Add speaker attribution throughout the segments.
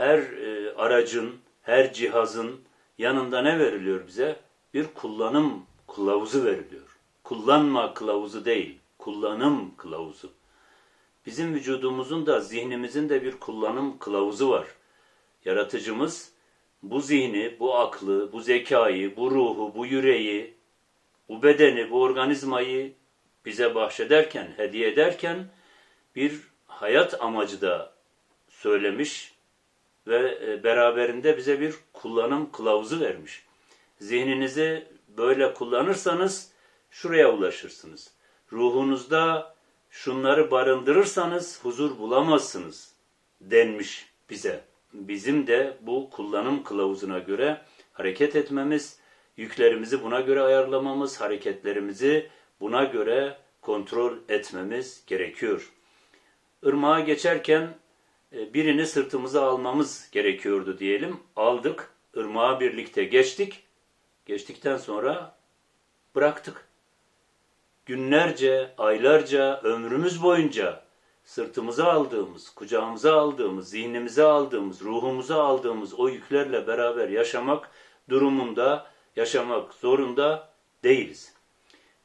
Speaker 1: her e, aracın, her cihazın yanında ne veriliyor bize? Bir kullanım kılavuzu veriliyor. Kullanma kılavuzu değil, kullanım kılavuzu. Bizim vücudumuzun da zihnimizin de bir kullanım kılavuzu var. Yaratıcımız bu zihni, bu aklı, bu zekayı, bu ruhu, bu yüreği, bu bedeni, bu organizmayı bize bahşederken, hediye ederken bir hayat amacı da söylemiş ve e, beraberinde bize bir kullanım kılavuzu vermiş. Zihninizi böyle kullanırsanız şuraya ulaşırsınız. Ruhunuzda şunları barındırırsanız huzur bulamazsınız denmiş bize. Bizim de bu kullanım kılavuzuna göre hareket etmemiz, yüklerimizi buna göre ayarlamamız, hareketlerimizi buna göre kontrol etmemiz gerekiyor. Irmağa geçerken birini sırtımıza almamız gerekiyordu diyelim. Aldık, ırmağa birlikte geçtik. Geçtikten sonra bıraktık. Günlerce, aylarca, ömrümüz boyunca sırtımıza aldığımız, kucağımıza aldığımız, zihnimize aldığımız, ruhumuza aldığımız o yüklerle beraber yaşamak durumunda, yaşamak zorunda değiliz.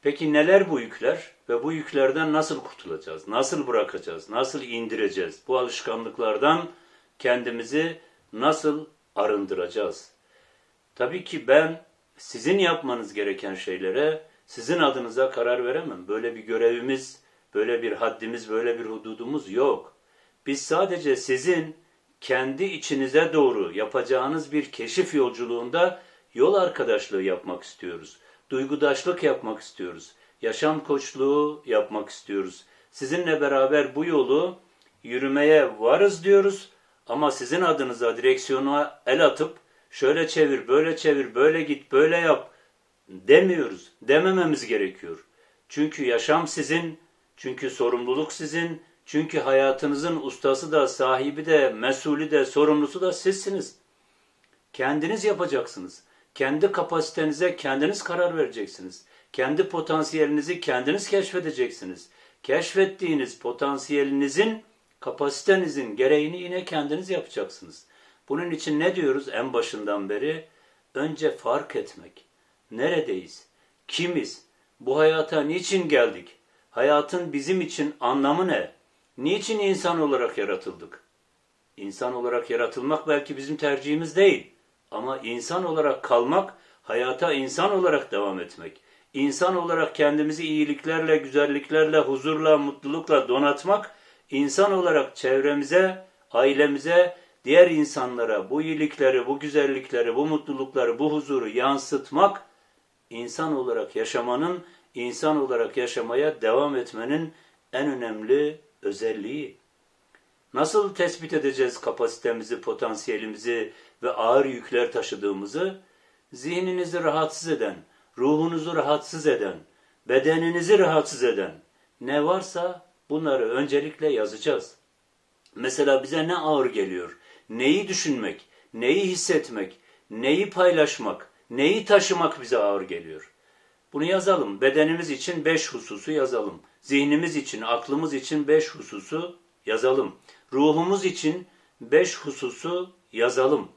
Speaker 1: Peki neler bu yükler ve bu yüklerden nasıl kurtulacağız? Nasıl bırakacağız? Nasıl indireceğiz? Bu alışkanlıklardan kendimizi nasıl arındıracağız? Tabii ki ben sizin yapmanız gereken şeylere sizin adınıza karar veremem. Böyle bir görevimiz, böyle bir haddimiz, böyle bir hududumuz yok. Biz sadece sizin kendi içinize doğru yapacağınız bir keşif yolculuğunda yol arkadaşlığı yapmak istiyoruz. Duygudaşlık yapmak istiyoruz. Yaşam koçluğu yapmak istiyoruz. Sizinle beraber bu yolu yürümeye varız diyoruz. Ama sizin adınıza direksiyona el atıp şöyle çevir, böyle çevir, böyle git, böyle yap demiyoruz. Demememiz gerekiyor. Çünkü yaşam sizin, çünkü sorumluluk sizin, çünkü hayatınızın ustası da, sahibi de, mesulü de, sorumlusu da sizsiniz. Kendiniz yapacaksınız. Kendi kapasitenize kendiniz karar vereceksiniz. Kendi potansiyelinizi kendiniz keşfedeceksiniz. Keşfettiğiniz potansiyelinizin, kapasitenizin gereğini yine kendiniz yapacaksınız. Bunun için ne diyoruz en başından beri? Önce fark etmek. Neredeyiz? Kimiz? Bu hayata niçin geldik? Hayatın bizim için anlamı ne? Niçin insan olarak yaratıldık? İnsan olarak yaratılmak belki bizim tercihimiz değil. Ama insan olarak kalmak, hayata insan olarak devam etmek. İnsan olarak kendimizi iyiliklerle, güzelliklerle, huzurla, mutlulukla donatmak, insan olarak çevremize, ailemize, diğer insanlara bu iyilikleri, bu güzellikleri, bu mutlulukları, bu huzuru yansıtmak, insan olarak yaşamanın, insan olarak yaşamaya devam etmenin en önemli özelliği. Nasıl tespit edeceğiz kapasitemizi, potansiyelimizi ve ağır yükler taşıdığımızı? Zihninizi rahatsız eden, ruhunuzu rahatsız eden, bedeninizi rahatsız eden ne varsa bunları öncelikle yazacağız. Mesela bize ne ağır geliyor? Neyi düşünmek, neyi hissetmek, neyi paylaşmak, neyi taşımak bize ağır geliyor? Bunu yazalım. Bedenimiz için beş hususu yazalım. Zihnimiz için, aklımız için beş hususu yazalım. Ruhumuz için beş hususu yazalım.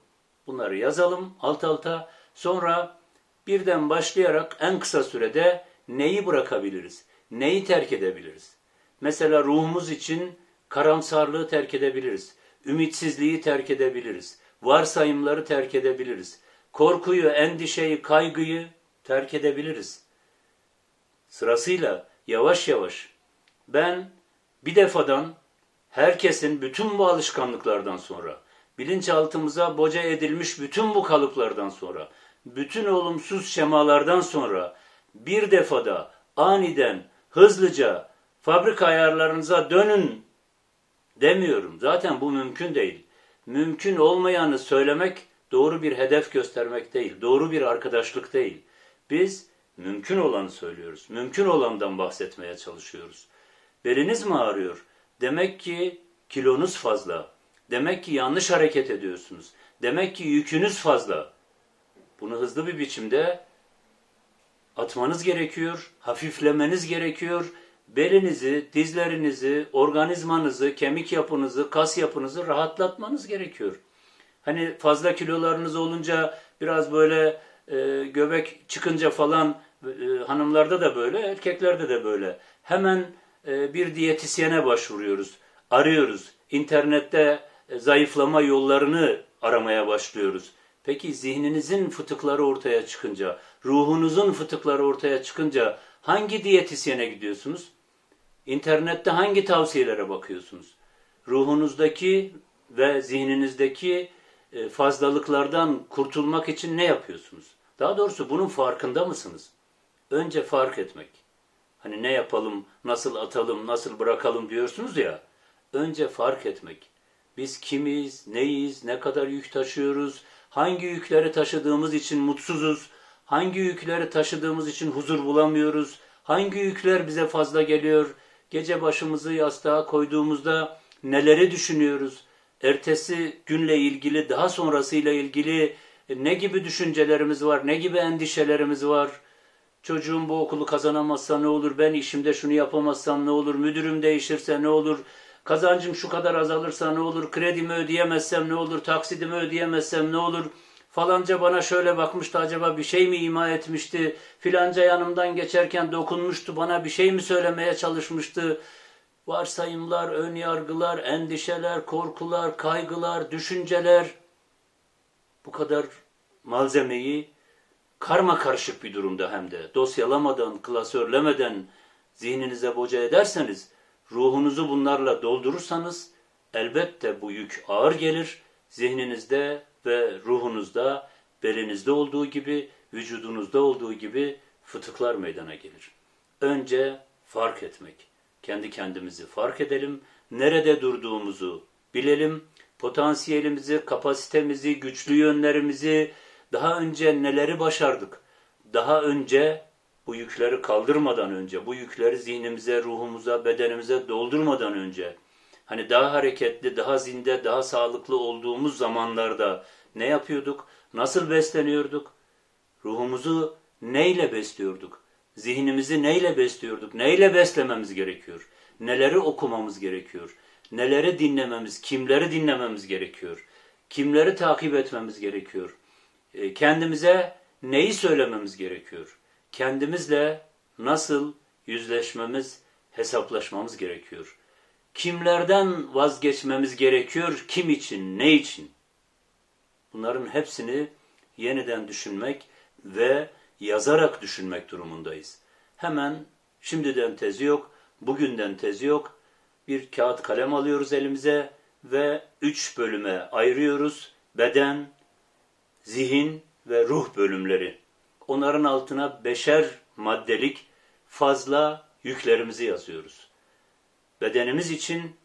Speaker 1: Bunları yazalım alt alta. Sonra birden başlayarak en kısa sürede neyi bırakabiliriz? Neyi terk edebiliriz? Mesela ruhumuz için karamsarlığı terk edebiliriz. Ümitsizliği terk edebiliriz. Varsayımları terk edebiliriz. Korkuyu, endişeyi, kaygıyı terk edebiliriz. Sırasıyla yavaş yavaş ben bir defadan herkesin bütün bu alışkanlıklardan sonra bilinçaltımıza boca edilmiş bütün bu kalıplardan sonra bütün olumsuz şemalardan sonra bir defada aniden hızlıca fabrika ayarlarınıza dönün demiyorum. Zaten bu mümkün değil. Mümkün olmayanı söylemek doğru bir hedef göstermek değil. Doğru bir arkadaşlık değil. Biz mümkün olanı söylüyoruz. Mümkün olandan bahsetmeye çalışıyoruz. Beliniz mi ağrıyor? Demek ki kilonuz fazla. Demek ki yanlış hareket ediyorsunuz. Demek ki yükünüz fazla. Bunu hızlı bir biçimde atmanız gerekiyor, hafiflemeniz gerekiyor. Belinizi, dizlerinizi, organizmanızı, kemik yapınızı, kas yapınızı rahatlatmanız gerekiyor. Hani fazla kilolarınız olunca biraz böyle e, göbek çıkınca falan e, hanımlarda da böyle, erkeklerde de böyle. Hemen bir diyetisyene başvuruyoruz, arıyoruz. İnternette e, zayıflama yollarını aramaya başlıyoruz. Peki zihninizin fıtıkları ortaya çıkınca, ruhunuzun fıtıkları ortaya çıkınca hangi diyetisyene gidiyorsunuz? İnternette hangi tavsiyelere bakıyorsunuz? Ruhunuzdaki ve zihninizdeki e, fazlalıklardan kurtulmak için ne yapıyorsunuz? Daha doğrusu bunun farkında mısınız? Önce fark etmek. Hani ne yapalım, nasıl atalım, nasıl bırakalım diyorsunuz ya. Önce fark etmek. Biz kimiz, neyiz, ne kadar yük taşıyoruz, hangi yükleri taşıdığımız için mutsuzuz, hangi yükleri taşıdığımız için huzur bulamıyoruz, hangi yükler bize fazla geliyor, gece başımızı yastığa koyduğumuzda neleri düşünüyoruz, ertesi günle ilgili, daha sonrasıyla ilgili ne gibi düşüncelerimiz var, ne gibi endişelerimiz var, Çocuğum bu okulu kazanamazsa ne olur? Ben işimde şunu yapamazsam ne olur? Müdürüm değişirse ne olur? Kazancım şu kadar azalırsa ne olur? Kredimi ödeyemezsem ne olur? Taksidimi ödeyemezsem ne olur? Falanca bana şöyle bakmıştı acaba bir şey mi ima etmişti? Filanca yanımdan geçerken dokunmuştu bana bir şey mi söylemeye çalışmıştı? Varsayımlar, ön yargılar, endişeler, korkular, kaygılar, düşünceler bu kadar malzemeyi karma karışık bir durumda hem de dosyalamadan, klasörlemeden zihninize boca ederseniz, ruhunuzu bunlarla doldurursanız elbette bu yük ağır gelir. Zihninizde ve ruhunuzda, belinizde olduğu gibi, vücudunuzda olduğu gibi fıtıklar meydana gelir. Önce fark etmek. Kendi kendimizi fark edelim. Nerede durduğumuzu bilelim. Potansiyelimizi, kapasitemizi, güçlü yönlerimizi, daha önce neleri başardık? Daha önce bu yükleri kaldırmadan önce, bu yükleri zihnimize, ruhumuza, bedenimize doldurmadan önce, hani daha hareketli, daha zinde, daha sağlıklı olduğumuz zamanlarda ne yapıyorduk? Nasıl besleniyorduk? Ruhumuzu neyle besliyorduk? Zihnimizi neyle besliyorduk? Neyle beslememiz gerekiyor? Neleri okumamız gerekiyor? Neleri dinlememiz, kimleri dinlememiz gerekiyor? Kimleri takip etmemiz gerekiyor? E, kendimize neyi söylememiz gerekiyor? Kendimizle nasıl yüzleşmemiz, hesaplaşmamız gerekiyor? Kimlerden vazgeçmemiz gerekiyor? Kim için, ne için? Bunların hepsini yeniden düşünmek ve yazarak düşünmek durumundayız. Hemen şimdiden tezi yok, bugünden tezi yok. Bir kağıt kalem alıyoruz elimize ve üç bölüme ayırıyoruz. Beden, zihin ve ruh bölümleri. Onların altına beşer maddelik fazla yüklerimizi yazıyoruz. Bedenimiz için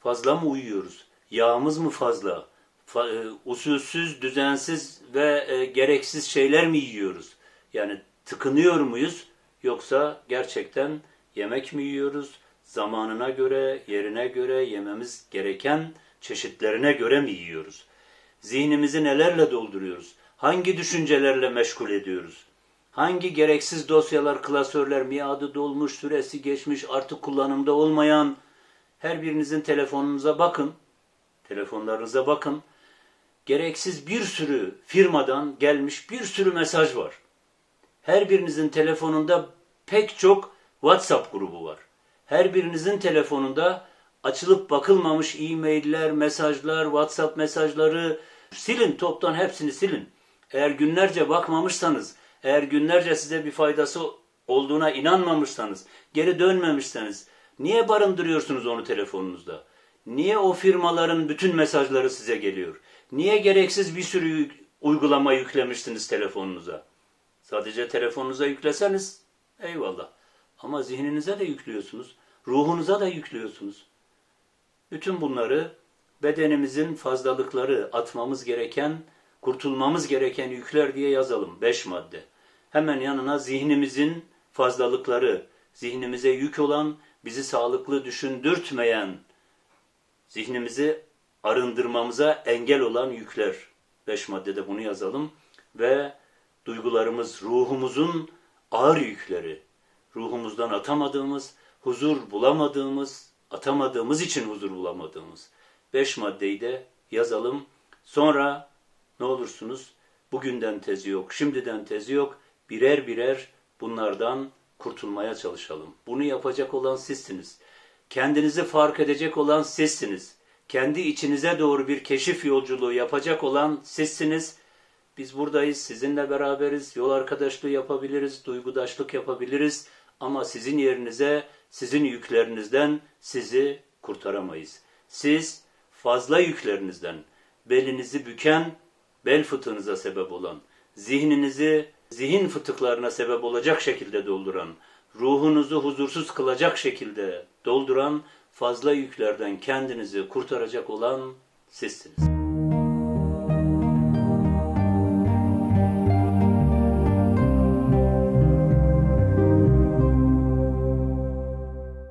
Speaker 1: fazla mı uyuyoruz? Yağımız mı fazla? Fa- e, usulsüz, düzensiz ve e, gereksiz şeyler mi yiyoruz? Yani tıkınıyor muyuz? Yoksa gerçekten yemek mi yiyoruz? Zamanına göre, yerine göre, yememiz gereken çeşitlerine göre mi yiyoruz? Zihnimizi nelerle dolduruyoruz? Hangi düşüncelerle meşgul ediyoruz? Hangi gereksiz dosyalar, klasörler, miadı dolmuş, süresi geçmiş, artık kullanımda olmayan her birinizin telefonunuza bakın. Telefonlarınıza bakın. Gereksiz bir sürü firmadan gelmiş bir sürü mesaj var. Her birinizin telefonunda pek çok WhatsApp grubu var. Her birinizin telefonunda açılıp bakılmamış e-mailler, mesajlar, WhatsApp mesajları silin toptan hepsini silin. Eğer günlerce bakmamışsanız, eğer günlerce size bir faydası olduğuna inanmamışsanız, geri dönmemişseniz niye barındırıyorsunuz onu telefonunuzda? Niye o firmaların bütün mesajları size geliyor? Niye gereksiz bir sürü uygulama yüklemişsiniz telefonunuza? Sadece telefonunuza yükleseniz eyvallah. Ama zihninize de yüklüyorsunuz, ruhunuza da yüklüyorsunuz. Bütün bunları bedenimizin fazlalıkları atmamız gereken, kurtulmamız gereken yükler diye yazalım. Beş madde. Hemen yanına zihnimizin fazlalıkları, zihnimize yük olan, bizi sağlıklı düşündürtmeyen, zihnimizi arındırmamıza engel olan yükler. Beş maddede bunu yazalım. Ve duygularımız, ruhumuzun ağır yükleri, ruhumuzdan atamadığımız, huzur bulamadığımız, atamadığımız için huzur bulamadığımız beş maddeyi de yazalım. Sonra ne olursunuz bugünden tezi yok, şimdiden tezi yok. Birer birer bunlardan kurtulmaya çalışalım. Bunu yapacak olan sizsiniz. Kendinizi fark edecek olan sizsiniz. Kendi içinize doğru bir keşif yolculuğu yapacak olan sizsiniz. Biz buradayız, sizinle beraberiz, yol arkadaşlığı yapabiliriz, duygudaşlık yapabiliriz. Ama sizin yerinize, sizin yüklerinizden sizi kurtaramayız. Siz fazla yüklerinizden, belinizi büken, bel fıtığınıza sebep olan, zihninizi zihin fıtıklarına sebep olacak şekilde dolduran, ruhunuzu huzursuz kılacak şekilde dolduran fazla yüklerden kendinizi kurtaracak olan sizsiniz.